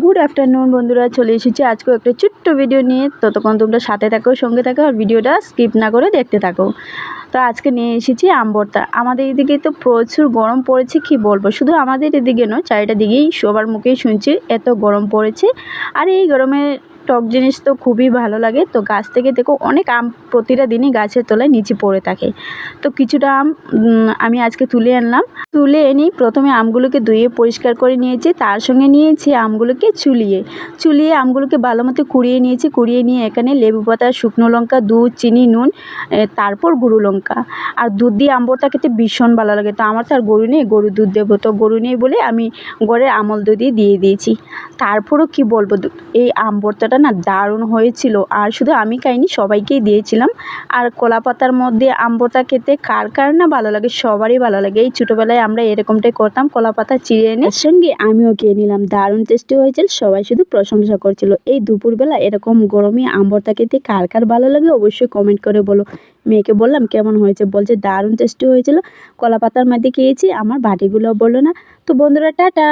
Good afternoon বন্ধুরা। চলে এসেছি আজকেও একটা ছোট্ট ভিডিও নিয়ে। ততক্ষণ তোমরা সাথে থাকো, সঙ্গে থাকো, আর ভিডিওটা স্কিপ না করে দেখতে থাকো। তো আজকে নিয়ে এসেছি আম্বরতা আমাদের এদিকে তো প্রচুর গরম পড়েছে, কি বলব? শুধু আমাদের এদিকে নয়, চারিটা দিকেই সবার মুখেই শুনছি, এত গরম পড়েছে। আর এই গরমে টক জিনিস তো খুবই ভালো লাগে। তো গাছ থেকে দেখো অনেক আম প্রতিটা দিনই গাছের তলায় নিচে পড়ে থাকে। তো কিছুটা আম আমি আজকে তুলে আনলাম। তুলে এনেই প্রথমে আমগুলোকে ধুয়ে পরিষ্কার করে নিয়েছি। তার সঙ্গে নিয়েছি আমগুলোকে চুলিয়ে। চুলিয়ে আমগুলোকে ভালো মতো কুড়িয়ে নিয়েছি। কুড়িয়ে নিয়ে এখানে লেবু পাতা, শুকনো লঙ্কা, দুধ, চিনি, নুন তারপর গুঁড়ো লঙ্কা। আর দুধ দিয়ে আম্বরটা খেতে ভীষণ ভালো লাগে। তো আমার তো আর গরু নেই, গরুর দুধ দেবো। তো গরু নেই বলে আমি গড়ের আমল দুধই দিয়ে দিয়েছি। তারপরও কি বলব এই আম ভর্তাটা না দারুণ হয়েছিল। আর শুধু আমি খাইনি, সবাইকেই দিয়েছিলাম। আর কলা পাতার মধ্যে আম ভর্তা খেতে কার কার না ভালো লাগে, সবারই ভালো লাগে। এই ছোটোবেলায় আমরা এরকমটাই করতাম, কলা পাতা চিড়ে এনে সঙ্গে আমিও খেয়ে নিলাম, দারুণ টেস্টি হয়েছিল, সবাই শুধু প্রশংসা করছিল। এই দুপুরবেলা এরকম গরমে আম ভর্তা খেতে কার কার ভালো লাগে অবশ্যই কমেন্ট করে বলো। মেয়েকে বললাম, কেমন হয়েছে? বলছে, দারুণ টেস্টি হয়েছিল। কলা পাতার মধ্যে খেয়েছি, আমার বাটিগুলো বলল না। তো বন্ধুরা, টাটা!